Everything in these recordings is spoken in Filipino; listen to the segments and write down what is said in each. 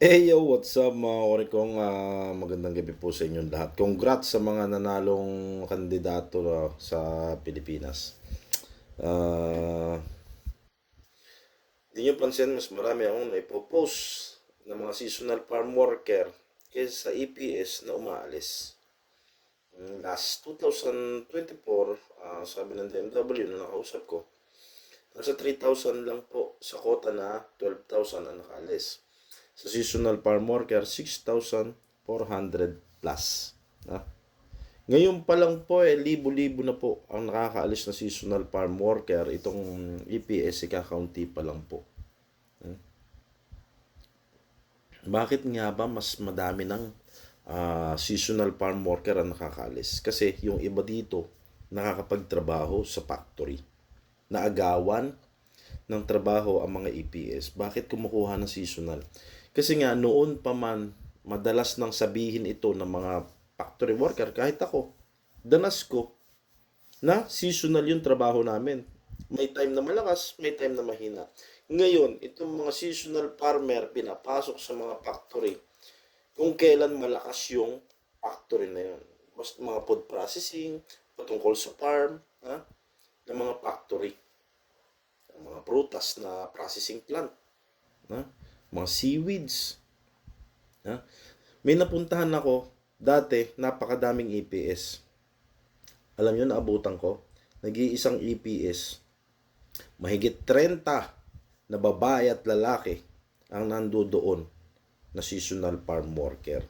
Hey yo, what's up mga orikong Ah, magandang gabi po sa inyong lahat. Congrats sa mga nanalong kandidato ah, sa Pilipinas. Ah, Hindi nyo pansin, mas marami akong naipopost ng mga seasonal farm worker kaysa sa EPS na umaalis. Mm, Last 2024, ah, sabi ng DMW na nakausap ko, nasa 3,000 lang po sa kota na 12,000 ang nakaalis sa seasonal farm worker 6,400 plus. Ha? Ngayon pa lang po eh, libo-libo na po ang nakakaalis na seasonal farm worker. Itong EPS, ikakaunti pa lang po. Hmm? Bakit nga ba mas madami ng ah, seasonal farm worker ang nakakaalis? Kasi yung iba dito nakakapagtrabaho sa factory. Naagawan ng trabaho ang mga EPS. Bakit kumukuha ng seasonal? Kasi nga noon pa man madalas nang sabihin ito ng mga factory worker kahit ako. Danas ko na seasonal yung trabaho namin. May time na malakas, may time na mahina. Ngayon, itong mga seasonal farmer pinapasok sa mga factory kung kailan malakas yung factory na yun. Basta mga food processing, patungkol sa farm, ha? ng mga factory. Ang mga prutas na processing plant. Ha? Mga seaweeds. Ha? May napuntahan ako, dati, napakadaming EPS. Alam nyo, naabutan ko, nag-iisang EPS, mahigit 30 na babae at lalaki ang nandoon na seasonal farm worker.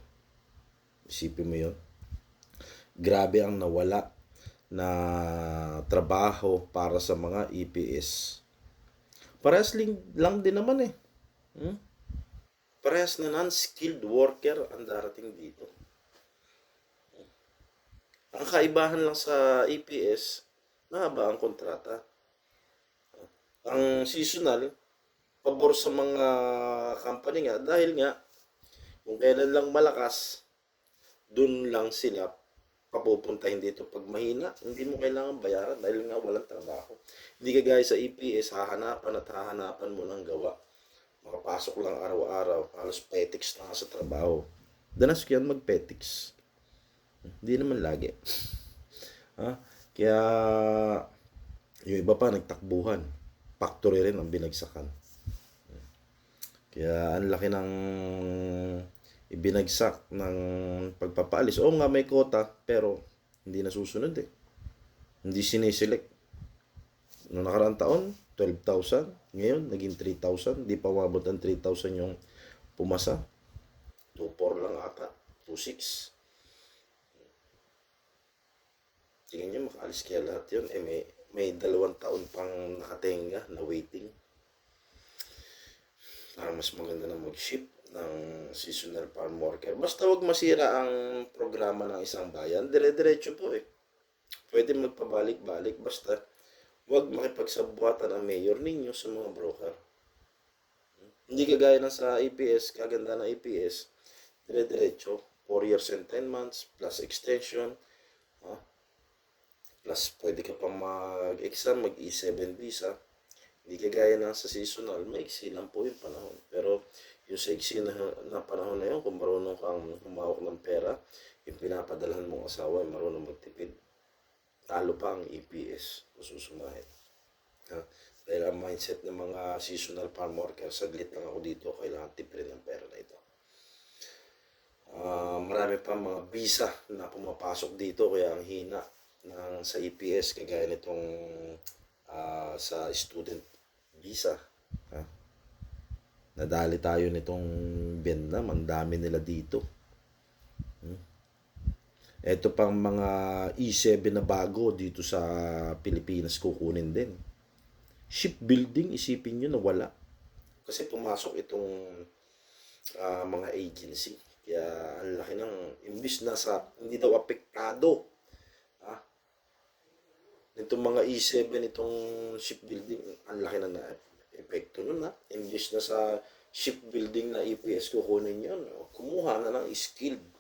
Isipin mo yun. Grabe ang nawala na trabaho para sa mga EPS. Parehas lang din naman eh. Hmm? Parehas na non-skilled worker ang darating dito. Ang kaibahan lang sa EPS, mahaba ang kontrata. Ang seasonal, pabor sa mga company nga dahil nga kung kailan lang malakas, dun lang sila papupuntahin dito. Pag mahina, hindi mo kailangan bayaran dahil nga walang trabaho. Hindi ka gaya sa EPS, hahanapan at hahanapan mo ng gawa. Makapasok lang araw-araw, halos petics na sa trabaho. Danas ko yan mag-petics. Hindi naman lagi. ha? Kaya, yung iba pa nagtakbuhan. Factory rin ang binagsakan. Kaya ang laki ng ibinagsak ng pagpapaalis. Oo nga may kota, pero hindi nasusunod eh. Hindi siniselect. Noong nakaraang taon, 12,000. Ngayon, naging 3,000. Di pa umabot ang 3,000 yung pumasa. 2,4 lang ata. 2,6. Tingnan nyo, makaalis kaya lahat yun. Eh, may, may dalawang taon pang nakatenga na waiting. Para mas maganda na mag-ship ng seasonal farm worker. Basta wag masira ang programa ng isang bayan. Dire-diretso po eh. Pwede magpabalik-balik. Basta wag makipagsabuatan ang mayor ninyo sa mga broker. Hindi kagaya ng sa EPS, kaganda ng EPS, dire-diretso. 4 years and 10 months, plus extension, ha? plus pwede ka pang mag-exam, mag-E7 visa. Hindi kagaya ng sa seasonal, maiksi lang po yung panahon. Pero yung sa iksi na, na panahon na yun, kung marunong kang humawak ng pera, yung pinapadalhan mong asawa marunong magtipid, talo pa ang EPS kung susumahin. Ha? Dahil ang mindset ng mga seasonal farm worker, saglit lang ako dito, kailangan tipid ng pera na ito. Ah, marami pa mga visa na pumapasok dito, kaya ang hina ng sa EPS, kagaya nitong ah, sa student visa. Ha? Nadali tayo nitong Vietnam, ang dami nila dito. Ito pang mga E7 na bago dito sa Pilipinas kukunin din. Shipbuilding, isipin nyo na wala. Kasi pumasok itong ah, mga agency. Kaya ang laki ng imbis na sa hindi daw apektado. Ha? Itong mga E7 itong shipbuilding, ang laki na na epekto nun ha. Imbis na sa shipbuilding na EPS kukunin yun, kumuha na ng skilled.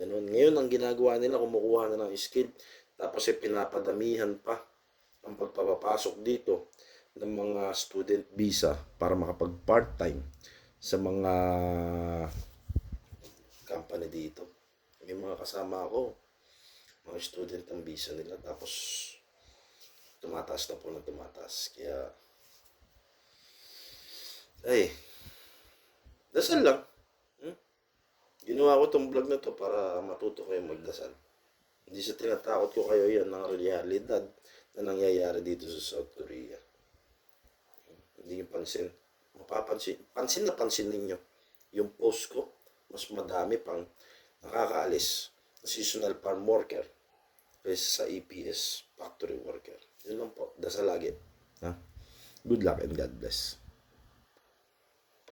Ganun. Ngayon, ang ginagawa nila, kumukuha na ng skilled. Tapos eh, pinapadamihan pa ang pagpapapasok dito ng mga student visa para makapag part-time sa mga company dito. May mga kasama ako, mga student ang visa nila, tapos tumataas na po na tumataas. Kaya, ay, dasal lang. Ginawa ko tong vlog na to para matuto kayo magdasal. Hindi sa tinatakot ko kayo yan ng realidad na nangyayari dito sa South Korea. Hindi nyo pansin. Mapapansin, pansin na pansin ninyo. Yung post ko, mas madami pang nakakaalis na seasonal farm worker kaysa sa EPS factory worker. Yun lang po. Dasal lagi. Ha? Good luck and God bless.